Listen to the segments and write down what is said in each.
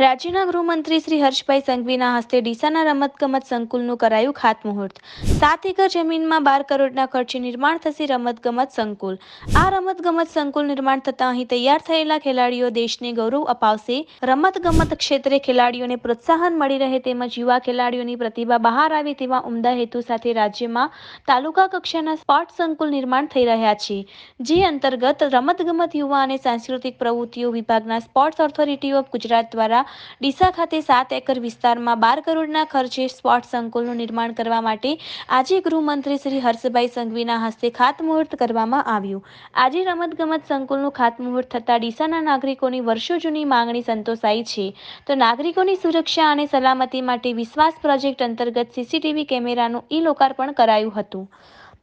રાજ્યના ગૃહમંત્રી શ્રી હર્ષભાઈ સંઘવીના હસ્તે ડીસાના રમતગમત સંકુલનું કરાયું ખાતમુહૂર્ત. સાત એકર જમીનમાં બાર કરોડના ખર્ચે નિર્માણ થશે રમતગમત સંકુલ. આ રમતગમત સંકુલ નિર્માણ થતાં અહીં તૈયાર થયેલા ખેલાડીઓ દેશને ગૌરવ અપાવશે. રમતગમત ક્ષેત્રે ખેલાડીઓને પ્રોત્સાહન મળી રહે તેમજ યુવા ખેલાડીઓની પ્રતિભા બહાર આવે તેવા ઉમદા હેતુ સાથે રાજ્યમાં તાલુકા કક્ષાના સ્પોર્ટ સંકુલ નિર્માણ થઈ રહ્યા છે. જે અંતર્ગત રમતગમત યુવા અને સાંસ્કૃતિક પ્રવૃત્તિઓ વિભાગના સ્પોર્ટ્સ ઓથોરિટી ઓફ ગુજરાત દ્વારા ડીસા ખાતે સાત એકર વિસ્તારમાં બાર કરોડના ખર્ચે સ્પોર્ટ સંકુલનું નિર્માણ કરવા માટે આજે ગૃહમંત્રી શ્રી હર્ષભાઈ સંઘવીના હસ્તે ખાતમુહૂર્ત કરવામાં આવ્યું. આજે રમતગમત સંકુલનું ખાતમુહૂર્ત થતાં ડીસાના નાગરિકોની વર્ષો જૂની માંગણી સંતોષાઈ છે. તો નાગરિકોની સુરક્ષા અને સલામતી માટે વિશ્વાસ પ્રોજેક્ટ અંતર્ગત સીસીટીવી કેમેરાનું ઈ લોકાર્પણ કરાયું હતું.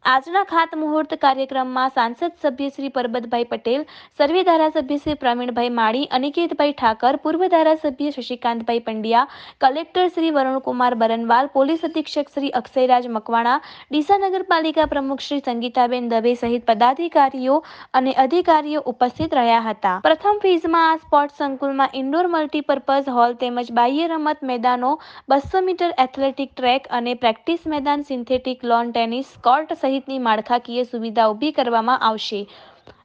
આજના ખાત મુહૂર્ત કાર્યક્રમમાં સાંસદ સભ્ય શ્રી પરબતભાઈ પટેલ, સર્વે ધારાસભ્ય શ્રી પ્રવીણભાઈ માળી, અનિકેતભાઈ ઠાકર, પૂર્વ ધારાસભ્ય શશિકાંતભાઈ પંડ્યા, કલેક્ટર શ્રી વરુણકુમાર બરનવાલ, પોલીસ અધિક્ષક શ્રી અક્ષયરાજ મકવાણા, ડીસા નગરપાલિકા પ્રમુખ શ્રી સંગીતાબેન દવે સહિત પદાધિકારીઓ અને અધિકારીઓ ઉપસ્થિત રહ્યા હતા. પ્રથમ ફેઝમાં આ સ્પોર્ટ સંકુલમાં ઇન્ડોર મલ્ટીપર્પઝ હોલ તેમજ બાહ્ય રમત મેદાનો બસો મીટર એથ્લેટિક ટ્રેક અને પ્રેક્ટિસ મેદાન, સિન્થેટિક લોન ટેનિસ કોર્ટ સહિતની માળખાકીય સુવિધા ઊભી કરવામાં આવશે.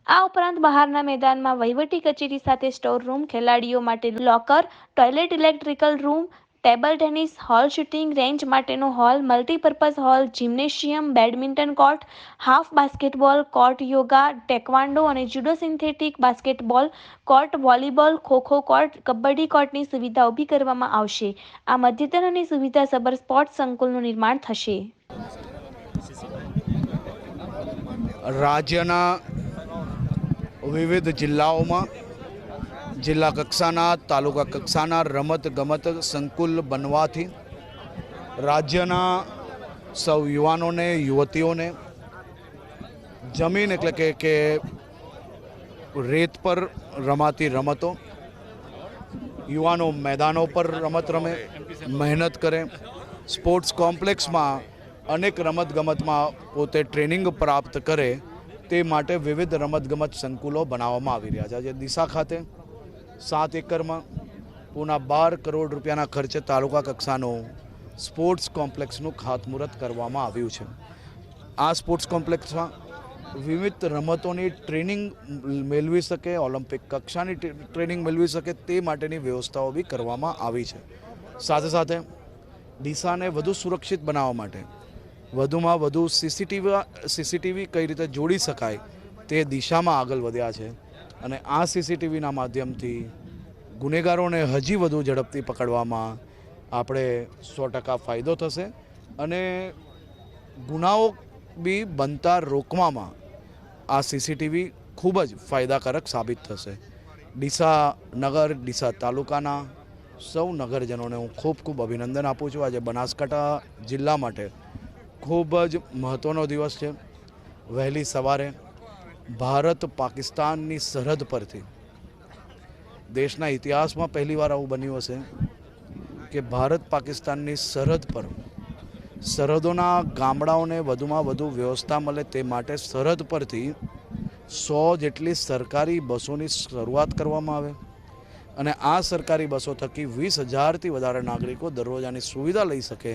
આ ઉપરાંત બહારના મેદાનમાં વહીવટી કચેરી સાથે સ્ટોર રૂમ, ખેલાડીઓ માટે locker, toilet, electrical room, table tennis, hall shooting range માટેનો hall, multipurpose hall, gymnasium, badminton court, half basketball, court yoga taekwondo અને judo synthetic basketball, court volleyball, kho kho court, kabaddi કોર્ટની સુવિધા ઊભી કરવામાં આવશે. આ મધ્યતન અને સુવિધાસભર સ્પોર્ટ્સ સંકુલનું નિર્માણ થશે. રાજ્યના વિવિધ જિલ્લાઓમાં, જિલ્લા કક્ષાના, તાલુકા કક્ષાના રમત ગમત સંકુલ બનવાથી રાજ્યના સૌ યુવાનોને, યુવતીઓને જમીન એટલે કે કે રેત પર રમાતી રમતો, યુવાનો મેદાનો પર રમત રમે, મહેનત કરે, સ્પોર્ટ્સ કોમ્પ્લેક્સમાં અનેક રમતગમતમાં પોતે ટ્રેનિંગ પ્રાપ્ત કરે તે માટે વિવિધ રમતગમત સંકુલો બનાવવામાં આવી રહ્યા છે. આજે દિશા ખાતે સાત એકરમાં પૂના બાર કરોડ રૂપિયાના ખર્ચે તાલુકા કક્ષાનું સ્પોર્ટ્સ કોમ્પ્લેક્સનું ખાતમુહૂર્ત કરવામાં આવ્યું છે. આ સ્પોર્ટ્સ કોમ્પ્લેક્સમાં વિવિધ રમતોની ટ્રેનિંગ મેળવી શકે, ઓલિમ્પિક કક્ષાની ટ્રેનિંગ મેળવી શકે તે માટેની વ્યવસ્થાઓ બી કરવામાં આવી છે. સાથે સાથે ડીસાને વધુ સુરક્ષિત બનાવવા માટે વધુમાં વધુ સીસીટીવી સીસીટીવી કઈ રીતે જોડી શકાય તે દિશામાં આગળ વધ્યા છે. અને આ સીસીટીવીના માધ્યમથી ગુનેગારોને હજી વધુ ઝડપથી પકડવામાં આપણે સો ટકા ફાયદો થશે. અને ગુનાઓ બી બનતા રોકવામાં આ સીસીટીવી ખૂબ જ ફાયદાકારક સાબિત થશે. ડીસા નગર, ડીસા તાલુકાના સૌ નગરજનોને હું ખૂબ ખૂબ અભિનંદન આપું છું. આજે બનાસકાંઠા જિલ્લા માટે ખૂબ જ મહત્ત્વનો દિવસ છે. વહેલી સવારે ભારત પાકિસ્તાનની સરહદ પરથી દેશના ઇતિહાસમાં પહેલીવાર આવું બન્યું હશે કે ભારત પાકિસ્તાનની સરહદ પર સરહદોના ગામડાઓને વધુમાં વધુ વ્યવસ્થા મળે તે માટે સરહદ પરથી સો જેટલી સરકારી બસોની શરૂઆત કરવામાં આવે અને આ સરકારી બસો થકી વીસ હજારથી વધારે નાગરિકો દરરોજ આની સુવિધા લઈ શકે